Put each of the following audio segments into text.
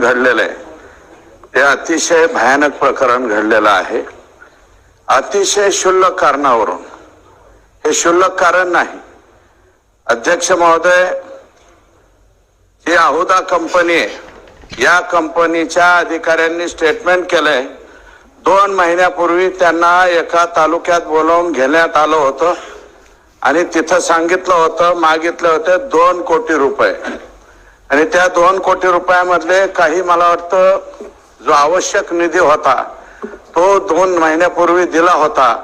घडलेलं आहे. ते अतिशय भयानक प्रकरण घडलेलं आहे. अतिशय क्षुल्लक कारणावरून. हे क्षुल्लक कारण नाही. अध्यक्ष महोदय ही आहुदा कंपनी आहे या कंपनीच्या अधिकाऱ्यांनी स्टेटमेंट केलंय. दोन महिन्यापूर्वी त्यांना एका तालुक्यात बोलावून घेण्यात आलं होतं. आणि तिथं सांगितलं होतं मागितले होते दोन कोटी रुपये. आणि त्या दोन कोटी रुपयामधले काही मला वाटतं जो आवश्यक निधी होता तो दोन महिन्यापूर्वी दिला होता.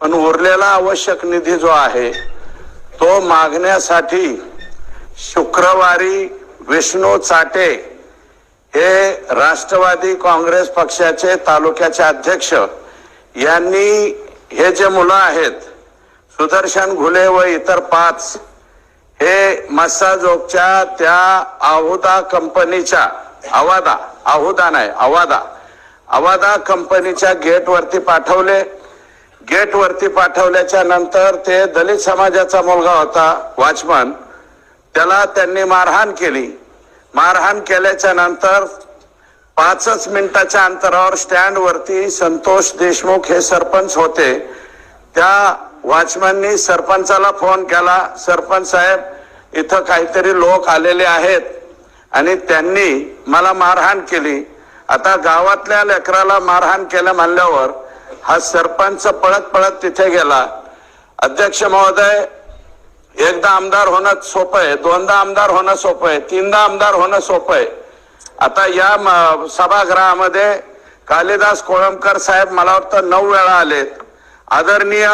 पण उरलेला आवश्यक निधी जो आहे तो मागण्यासाठी शुक्रवारी विष्णू चाटे हे राष्ट्रवादी काँग्रेस पक्षाचे तालुक्याचे अध्यक्ष यांनी हे जे मुलं आहेत सुदर्शन घुले व इतर पाच हे मस्साजोगच्या त्या आहुदा कंपनीच्या आवादा आहुदा नाही आवादा आवादा कंपनीच्या गेटवरती पाठवले. गेटवरती पाठवल्याच्या नंतर ते दलित समाजाचा मुलगा होता वॉचमन. त्याला त्यांनी मारहाण केली. मारहाण केल्याच्यानंतर पाचच मिनिटाच्या अंतरावर स्टँडवरती संतोष देशमुख हे सरपंच होते. त्या वॉचमॅननी सरपंचाला फोन केला सरपंच साहेब इथं काहीतरी लोक आलेले आहेत आणि त्यांनी मला मारहाण केली. आता गावातल्या लेकराला मारहाण केलं म्हणल्यावर हा सरपंच पळत पळत तिथे गेला. अध्यक्ष महोदय एकदा आमदार होणं सोपं आहे दोनदा आमदार होणं सोपं आहे तीनदा आमदार होणं सोपं आहे. आता या म- सभागृहामध्ये कालिदास कोळंबकर साहेब मला वाटतं नऊ वेळा आलेत. आदरणीय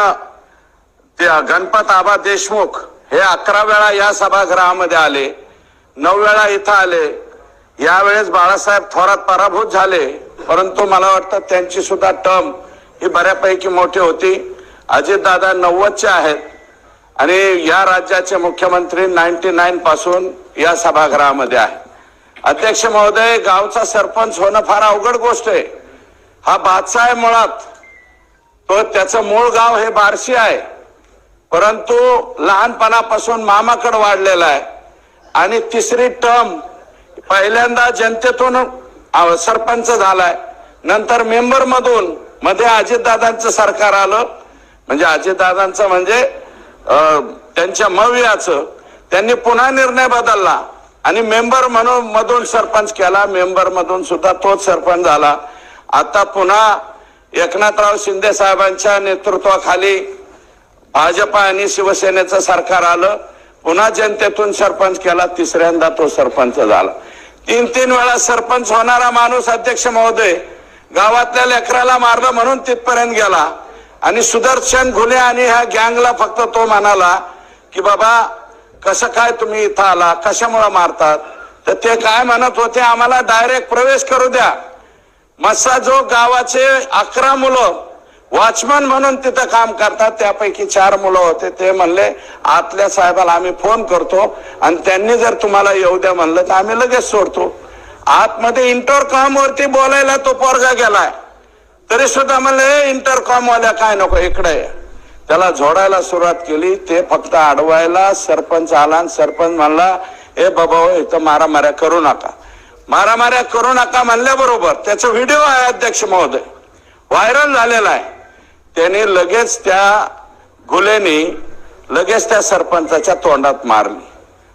ते गणपत आबा देशमुख हे अकरा वेळा या सभागृहामध्ये आले नऊ वेळा इथं आले. यावेळेस बाळासाहेब थोरात पराभूत झाले परंतु मला वाटतं त्यांची सुद्धा टर्म ही बऱ्यापैकी मोठी होती. अजितदादा नव्वदचे आहेत आणि या राज्याचे मुख्यमंत्री नाईन्टी नाईन पासून या सभागृहामध्ये आहे. अध्यक्ष महोदय गावचा सरपंच होणं फार अवघड गोष्ट आहे. हा बादशाह आहे मुळात तो त्याचं मूळ गाव हे बार्शी आहे. परंतु लहानपणापासून मामाकडे वाढलेला आहे. आणि तिसरी टर्म पहिल्यांदा जनतेतून सरपंच झालाय. नंतर मेंबर मधून मध्ये अजितदादांचं सरकार आलं. म्हणजे अजितदादांचं म्हणजे त्यांच्या मवियाचं. त्यांनी पुन्हा निर्णय बदलला. आणि मेंबर म्हणून मधून सरपंच केला. मेंबर मधून सुद्धा तोच सरपंच झाला. आता पुन्हा एकनाथराव शिंदे साहेबांच्या नेतृत्वाखाली भाजपा आणि शिवसेनेचं सरकार आलं. पुन्हा जनतेतून सरपंच केला तिसऱ्यांदा तो सरपंच झाला. तीन तीन वेळा सरपंच होणारा माणूस अध्यक्ष महोदय गावातल्या लेकराला मारलं म्हणून तिथपर्यंत गेला. आणि सुदर्शन घुले आणि ह्या गँगला फक्त तो म्हणाला की बाबा कसं काय तुम्ही इथं आला? कशामुळे मारतात? तर ते काय म्हणत होते आम्हाला डायरेक्ट प्रवेश करू द्या. मस्साजो गावाचे अकरा मुलं वॉचमन म्हणून तिथं काम करतात त्यापैकी चार मुलं होते. ते म्हणले आतल्या साहेबाला आम्ही फोन करतो आणि त्यांनी जर तुम्हाला येऊ द्या म्हणलं तर आम्ही लगेच सोडतो. आतमध्ये इंटरकॉम वरती बोलायला तो पोरगा गेलाय. तरी सुद्धा म्हणले इंटरकॉम वाल्या काय नको इकडे त्याला झोडायला सुरुवात केली. ते फक्त अडवायला सरपंच आला आणि सरपंच म्हणला ए बाबा हो, इथं मारामाऱ्या करू नका. मारामाऱ्या करू नका म्हणल्याबरोबर त्याचा व्हिडिओ आहे अध्यक्ष महोदय. व्हायरल झालेला आहे. त्याने लगेच त्या गुलेनी लगेच त्या सरपंचाच्या तोंडात मारली.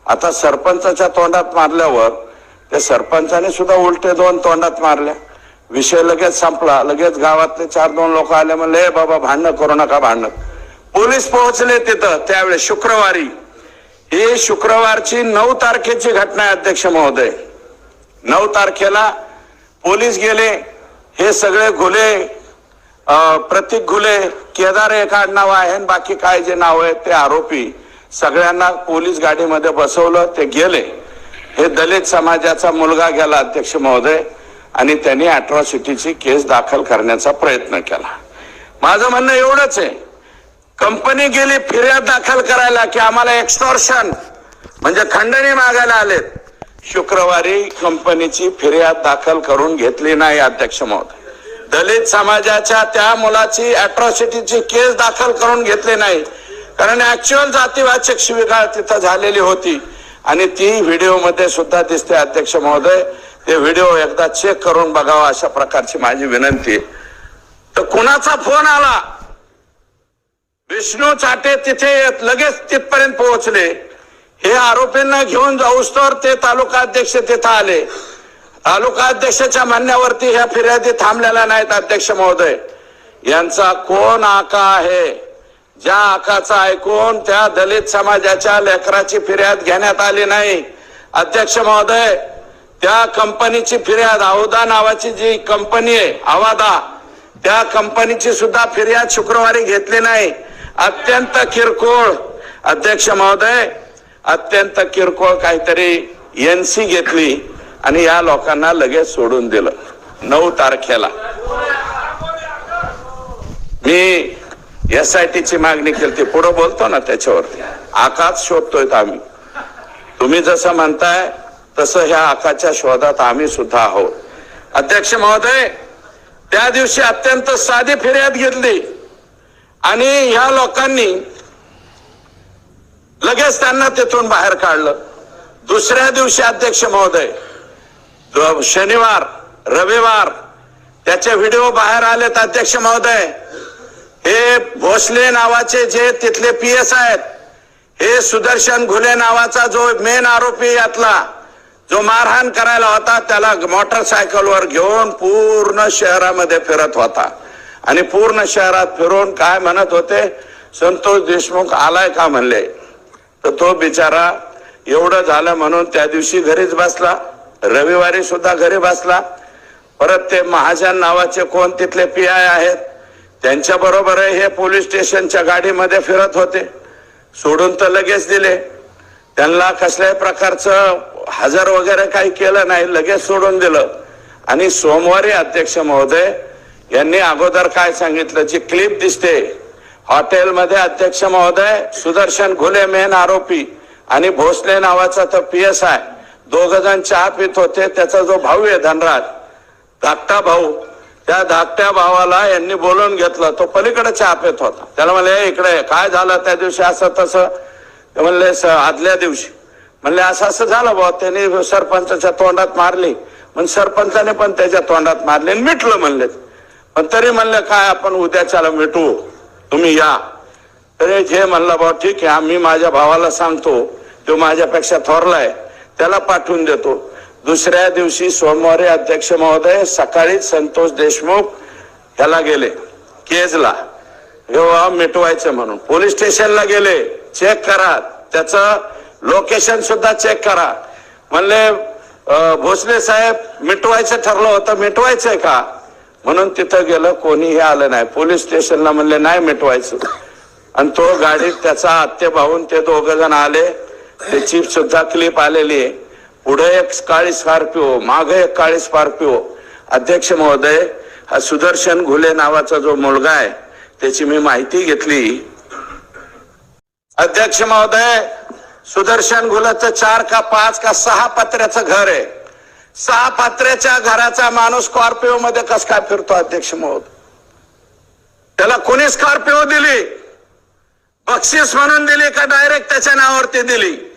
आता सरपंचाच्या तोंडात मारल्यावर त्या सरपंचाने सुद्धा उलटे दोन तोंडात मारल्या. विषय लगेच संपला. लगेच गावातले चार दोन लोक आले म्हणले हे बाबा भांडणं करू नका भांडणं. पोलीस पोहोचले तिथं त्यावेळेस शुक्रवारी. ही शुक्रवारची नऊ तारखेची घटना आहे अध्यक्ष महोदय. नऊ तारखेला पोलीस गेले. हे सगळे घुले प्रतीक घुले केदार एक आडनाव आहे आणि बाकी काय जे नाव आहे ते आरोपी सगळ्यांना पोलीस गाडीमध्ये बसवलं ते गेले. हे दलित समाजाचा मुलगा गेला अध्यक्ष महोदय आणि त्यांनी अॅट्रॉसिटीची केस दाखल करण्याचा प्रयत्न केला. माझं म्हणणं एवढंच आहे. कंपनी गेली फिर्याद दाखल करायला की आम्हाला एक्स्टॉर्शन म्हणजे खंडणी मागायला आलेत. शुक्रवारी कंपनीची फिर्याद दाखल करून घेतली नाही अध्यक्ष महोदय. दलित समाजाच्या त्या मुलाची अट्रॉसिटीची केस दाखल करून घेतली नाही. कारण ऍक्च्युअल जातीवाचक शिविका तिथं झालेली होती. आणि ती व्हिडिओमध्ये सुद्धा दिसते अध्यक्ष महोदय. ते व्हिडिओ एकदा चेक करून बघावा अशा प्रकारची माझी विनंती. आहे. तर कुणाचा फोन आला? विष्णू चाटे तिथे लगेच तिथपर्यंत पोहोचले. हे आरोपींना घेऊन जाऊस तर ते तालुका अध्यक्ष तिथं आले. तालुका अध्यक्षाच्या म्हणण्यावरती ह्या फिर्यादी थांबलेल्या नाहीत अध्यक्ष महोदय. यांचा कोण आका आहे? ज्या आकाचा ऐकून त्या दलित समाजाच्या लेकराची फिर्याद घेण्यात आली नाही. अध्यक्ष महोदय त्या कंपनीची फिर्याद अवधा नावाची जी कंपनी आहे अवादा त्या कंपनीची सुद्धा फिर्याद शुक्रवारी घेतली नाही. अत्यंत किरकोळ. अध्यक्ष महोदय अत्यंत किरकोळ काहीतरी एनसी घेतली आणि या लोकांना लगेच सोडून दिलं. नऊ तारखेला. मी एस आय ची मागणी केली ती पुढे बोलतो ना त्याच्यावरती. आकाश शोधतोय आम्ही. तुम्ही जसं म्हणताय तसं ह्या आकाच्या शोधात आम्ही सुद्धा आहोत. अध्यक्ष महोदय त्या दिवशी अत्यंत साधी फिर्याद घेतली. आणि ह्या लोकांनी लगेच त्यांना तिथून बाहेर काढलं. दुसऱ्या दिवशी अध्यक्ष महोदय शनिवार रविवार त्याचे व्हिडिओ बाहेर आलेत अध्यक्ष महोदय. हे भोसले नावाचे जे तिथले पी एस आहेत हे सुदर्शन घुले नावाचा जो मेन आरोपी यातला जो मारहाण करायला होता त्याला मोटरसायकलवर घेऊन पूर्ण शहरामध्ये फिरत होता. आणि पूर्ण शहरात फिरून काय म्हणत होते संतोष देशमुख आलाय का म्हणले? तर तो बिचारा एवढं झालं म्हणून त्या दिवशी घरीच बसला. रविवारी सुद्धा घरी बसला. परत ते महाजन नावाचे कोण तिथले पी आय आहेत त्यांच्या बरोबर हे पोलीस स्टेशनच्या गाडीमध्ये फिरत होते. सोडून तर लगेच दिले. त्यांना कसल्याही प्रकारचं हजर वगैरे काही केलं नाही लगेच सोडून दिलं. आणि सोमवारी अध्यक्ष महोदय यांनी अगोदर काय सांगितलं? जी क्लिप दिसते हॉटेलमध्ये अध्यक्ष महोदय सुदर्शन घुले मेन आरोपी आणि भोसले नावाचा तर पी एस आय. दोघ जण चहा पित होते त्याचा जो भाऊ आहे धनराज धाकटा भाऊ त्या धाकट्या भावाला यांनी बोलवून घेतलं. तो पलीकडे चहा पित होता. त्याला म्हणले इकडे काय झालं त्या दिवशी? असं तसं. म्हणले "स- आदल्या दिवशी. म्हणले असं असं झालं भाऊ त्यांनी सरपंचाच्या तोंडात मारली. मग सरपंचाने पण त्याच्या तोंडात मारली आणि मिटलं म्हणले. पण तरी म्हणलं काय आपण उद्याच्याला मिटवू तुम्ही या. तर हे म्हणलं भाऊ ठीक आहे आम्ही माझ्या भावाला सांगतो तो माझ्यापेक्षा थोरलाय त्याला पाठवून देतो. दुसऱ्या दिवशी सोमवारी अध्यक्ष महोदय सकाळीच संतोष देशमुख ह्याला गेले केजला. हे मिटवायचं म्हणून. पोलीस स्टेशनला गेले चेक करा. त्याचं लोकेशन सुद्धा चेक करा. म्हणले भोसले साहेब मिटवायचं ठरलं होतं मिटवायचंय का? म्हणून तिथं गेलं कोणीही आलं नाही. पोलीस स्टेशनला म्हणले नाही मिटवायचं. आणि तो गाडीत त्याचा आत्ते भाऊन ते दोघ जण आले. त्याची सुद्धा क्लिप आलेली आहे. पुढे एक काळी स्कॉर्पिओ मागे एक काळी स्कॉर्पिओ. अध्यक्ष महोदय हा सुदर्शन घुले नावाचा जो मुलगा आहे त्याची मी माहिती घेतली. अध्यक्ष महोदय सुदर्शन घुलाचं चार का पाच का सहा पत्र्याचं घर आहे. सहा पात्र्याच्या घराचा माणूस स्कॉर्पिओ मध्ये कस काय फिरतो अध्यक्ष महोदय त्याला कोणी स्कॉर्पिओ दिली? बक्षीस म्हणून दिली का डायरेक्ट त्याच्या नावावरती दिली?